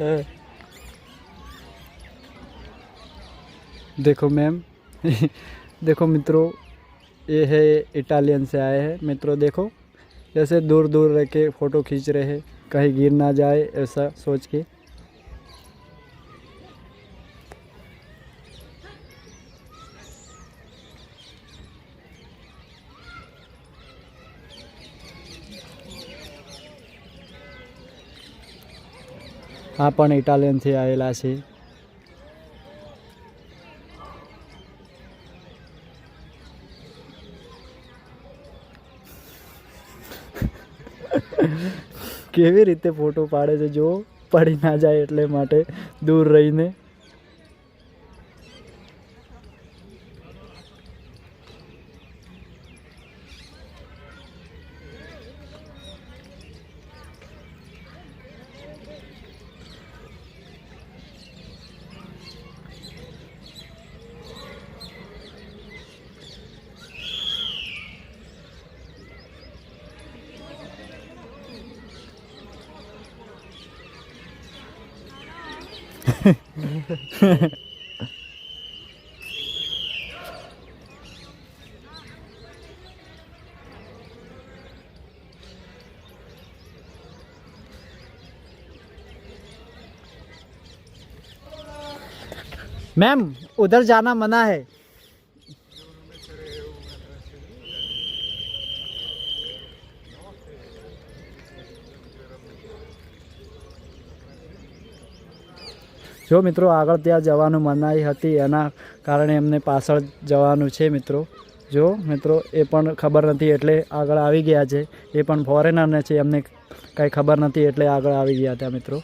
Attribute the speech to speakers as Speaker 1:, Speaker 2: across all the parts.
Speaker 1: हाँ। देखो मैम, देखो मित्रों, ये है इटालियन से आए हैं मित्रों देखो, जैसे दूर दूर रह के फ़ोटो खींच रहे हैं, कहीं गिर ना जाए ऐसा सोच के આ પણ ઇટાલિયનથી આવેલા છે. કેવી રીતે ફોટો પાડે છે? જો પડી ના જાય એટલે માટે દૂર રહીને. मैम उधर जाना मना है। જો મિત્રો આગળ ત્યાં જવાનું મનાઈ હતી એના કારણે એમને પાછળ જવાનું છે મિત્રો. જો મિત્રો એ પણ ખબર નથી એટલે આગળ આવી ગયા છે. એ પણ ફોરેનરને છે, એમને કાંઈ ખબર નથી એટલે આગળ આવી ગયા હતા મિત્રો.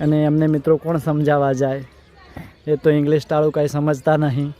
Speaker 1: અને એમને મિત્રો કોણ સમજાવવા જાય? એ તો ઇંગ્લિશ ટાળું કાંઈ સમજતા નહીં.